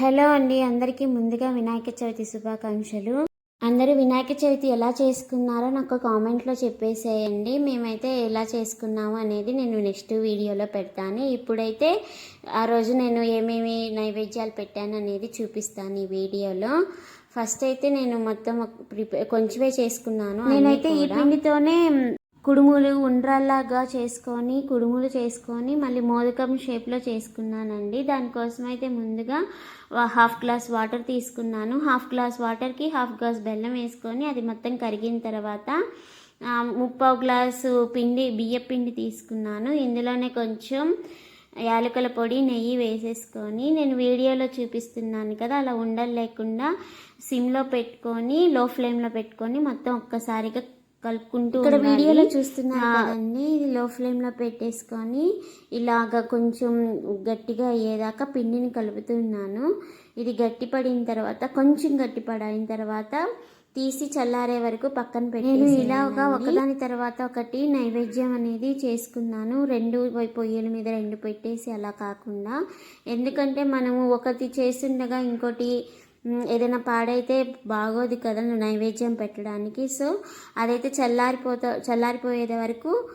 Hello అండి అందరికీ ముందుగా వినాయక చవితి శుభాకాంక్షలు. అందరూ వినాయక చవితి ఎలా చేసుకున్నారో నాకు కామెంట్లో చెప్పేసేయండి. మేమైతే ఎలా చేసుకున్నాము అనేది నేను నెక్స్ట్ వీడియోలో పెడతాను. ఇప్పుడైతే ఆ రోజు నేను ఏమేమి నైవేద్యాలు పెట్టాను అనేది చూపిస్తాను ఈ వీడియోలో. ఫస్ట్ అయితే నేను మొత్తం ప్రిపేర్ కొంచెమే చేసుకున్నాను నేనైతే ఈ పిండితోనే కుడుములు ఉండ్రల్లాగా చేసుకొని కుడుములు చేసుకొని మళ్ళీ మోదకం షేప్లో చేసుకున్నానండి. దానికోసం అయితే ముందుగా హాఫ్ గ్లాస్ వాటర్ తీసుకున్నాను. హాఫ్ గ్లాస్ వాటర్కి హాఫ్ గ్లాస్ బెల్లం వేసుకొని అది మొత్తం కరిగిన తర్వాత ముప్పావు గ్లాసు పిండి బియ్య పిండి తీసుకున్నాను. ఇందులోనే కొంచెం యాలకుల పొడి నెయ్యి వేసేసుకొని నేను వీడియోలో చూపిస్తున్నాను కదా అలా ఉండలు లేకుండా సిమ్లో పెట్టుకొని లో ఫ్లేమ్లో పెట్టుకొని మొత్తం ఒక్కసారిగా కలుపుకుంటూ ఇక్కడ వీడియోలో చూస్తున్నారు కదండి ఇది లో ఫ్లేమ్లో పెట్టేసుకొని ఇలాగ కొంచెం గట్టిగా అయ్యేదాకా పిండిని కలుపుతున్నాను. ఇది గట్టి పడిన తర్వాత కొంచెం గట్టి పడిన తర్వాత తీసి చల్లారే వరకు పక్కన పెట్టి నేను ఇలాగా ఒకదాని తర్వాత ఒకటి నైవేద్యం అనేది చేసుకున్నాను. రెండు పొయ్యి- పొయ్యిల మీద రెండు పెట్టేసి అలా కాకుండా. ఎందుకంటే మనము ఒకటి చేస్తుండగా ఇంకోటి ఏదైనా పాడైతే బాగోదు కదా నైవేద్యం పెట్టడానికి. సో అదైతే చల్లారిపోతా చల్లారిపోయేది వరకు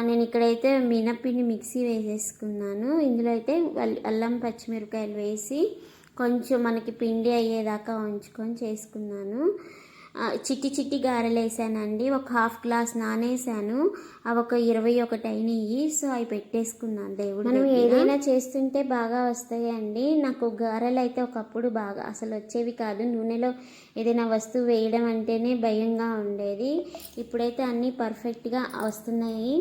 నేను ఇక్కడైతే మినప్పిండి మిక్సీ వేసేసుకున్నాను. ఇందులో అయితే అల్- అల్లం పచ్చిమిరపకాయలు వేసి కొంచెం మనకి పిండి అయ్యేదాకా ఉంచుకొని చేసుకున్నాను. చిట్టి చిట్టి గారెలు వేసానండి ఒక హాఫ్ గ్లాస్ నానేసాను. అవి ఒక ఇరవై ఒకటి అయినాయి. సో అవి పెట్టేసుకున్నాను దేవుడు మనం ఏదైనా చేస్తుంటే బాగా వస్తాయి అండి నాకు గారెలు అయితే ఒకప్పుడు బాగా అసలు వచ్చేవి కాదు. నూనెలో ఏదైనా వస్తువు వేయడం అంటేనే భయంగా ఉండేది. ఇప్పుడైతే అన్నీ పర్ఫెక్ట్గా వస్తున్నాయి.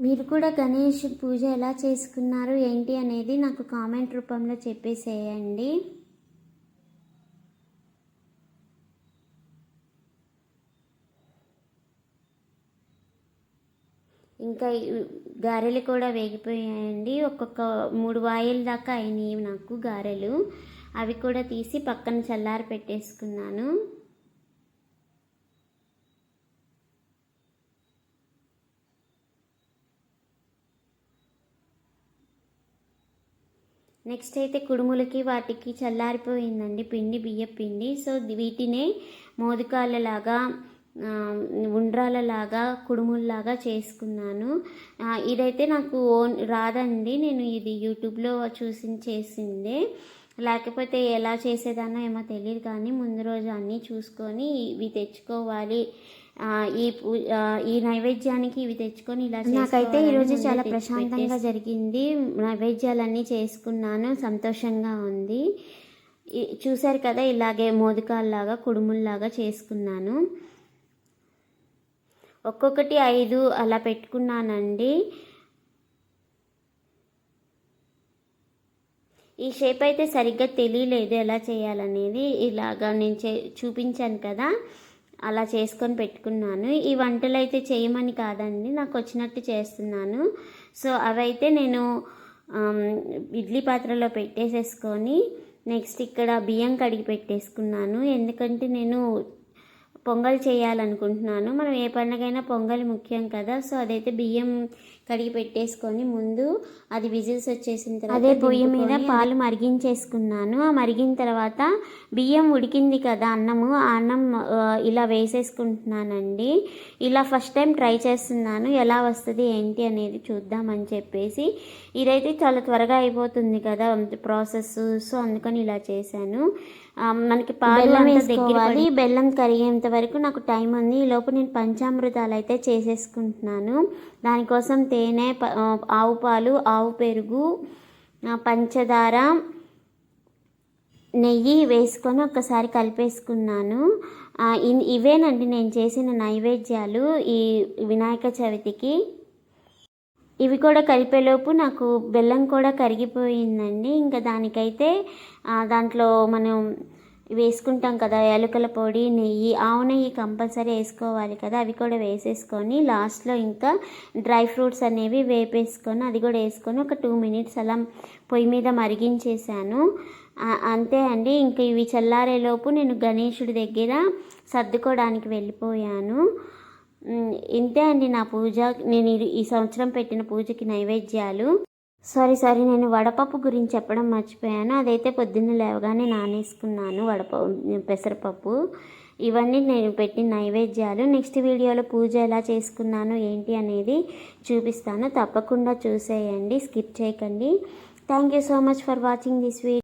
మీరు కూడా గణేష్ పూజ ఎలా చేసుకున్నారు ఏంటి అనేది నాకు కామెంట్ రూపంలో చెప్పేసేయండి. ఇంకా గారెలు కూడా వేగిపోయాయండి. ఒక్కొక్క మూడు వాయిల దాకా అయినాయి నాకు గారెలు. అవి కూడా తీసి పక్కన చల్లారి పెట్టేసుకున్నాను. నెక్స్ట్ అయితే కుడుములకి వాటికి చల్లారిపోయిందండి. పిండి బియ్య పిండి. సో వీటినే మోదకాలలాగా ఉండ్రాలలాగా కుడుముల్లాగా చేసుకున్నాను. ఇదైతే నాకు ఓన్ రాదండి. నేను ఇది యూట్యూబ్లో చూసి చేసిందే. లేకపోతే ఎలా చేసేదానో ఏమో తెలియదు కానీ ముందు రోజు అన్నీ చూసుకొని ఇవి తెచ్చుకోవాలి. ఈ ఈ నైవేద్యానికి ఇవి తెచ్చుకొని ఇలా నాకైతే ఈరోజు చాలా ప్రశాంతంగా జరిగింది. నైవేద్యాలన్నీ చేసుకున్నాను. సంతోషంగా ఉంది. చూశారు కదా ఇలాగే మోదకాల్లాగా కుడుముల్లాగా చేసుకున్నాను. ఒక్కొక్కటి ఐదు అలా పెట్టుకున్నానండి. ఈ షేప్ అయితే సరిగ్గా తెలియలేదు ఎలా చేయాలనేది. ఇలాగా నేను చే చూపించాను కదా అలా చేసుకొని పెట్టుకున్నాను. ఈ వంటలు అయితే చేయమని కాదండి నాకు వచ్చినట్టు చేస్తున్నాను. సో అవైతే నేను ఇడ్లీ పాత్రలో పెట్టేసేసుకొని నెక్స్ట్ ఇక్కడ బియ్యం కడిగి పెట్టేసుకున్నాను. ఎందుకంటే నేను పొంగల్ చేయాలనుకుంటున్నాను. మనం ఏ పండగైనా పొంగల్ ముఖ్యం కదా. సో అదైతే బియ్యం కడిగి పెట్టేసుకొని ముందు అది విజిల్స్ వచ్చేసిన తర్వాత అదే పొయ్యి మీద పాలు మరిగించేసుకున్నాను. ఆ మరిగిన తర్వాత బియ్యం ఉడికింది కదా అన్నము. ఆ అన్నం ఇలా వేసేసుకుంటున్నానండి. ఇలా ఫస్ట్ టైం ట్రై చేస్తున్నాను. ఎలా వస్తుంది ఏంటి అనేది చూద్దామని చెప్పేసి. ఇదైతే చాలా త్వరగా అయిపోతుంది కదా ప్రాసెస్. సో అందుకని ఇలా చేశాను. మనకి పాలు దగ్గర బెల్లం కరిగేంత వరకు నాకు టైం ఉంది. ఈ లోపు నేను పంచామృతాలు అయితే చేసేసుకుంటున్నాను. దానికోసం తేనె ఆవు పాలు ఆవు పెరుగు పంచదార నెయ్యి వేసుకొని ఒకసారి కలిపేసుకున్నాను. ఇవేనండి నేను చేసిన నైవేద్యాలు ఈ వినాయక చవితికి. ఇవి కూడా కలిపేలోపు నాకు బెల్లం కూడా కరిగిపోయిందండి. ఇంకా దానికైతే దాంట్లో మనం వేసుకుంటాం కదా యాలకుల పొడి నెయ్యి ఆవు నెయ్యి కంపల్సరీ వేసుకోవాలి కదా అవి కూడా వేసేసుకొని లాస్ట్లో ఇంకా డ్రై ఫ్రూట్స్ అనేవి వేపేసుకొని అది కూడా వేసుకొని ఒక టూ మినిట్స్ అలా పొయ్యి మీద మరిగించేసాను అంతే అండి. ఇంక ఇవి చల్లారేలోపు నేను గణేశుడి దగ్గర సర్దుకోవడానికి వెళ్ళిపోయాను. ఇంతే అండి నా పూజ. నేను ఈ- సంవత్సరం పెట్టిన పూజకి నైవేద్యాలు. సారీ సారీ నేను వడపప్పు గురించి చెప్పడం మర్చిపోయాను. అదైతే పొద్దున్న లేవగానే నానేసుకున్నాను వడపప్పు పెసరపప్పు. ఇవన్నీ నేను పెట్టిన నైవేద్యాలు. నెక్స్ట్ వీడియోలో పూజ ఎలా చేసుకున్నాను ఏంటి అనేది చూపిస్తాను. తప్పకుండా చూసేయండి స్కిప్ చేయకండి. Thank you so much for watching this video.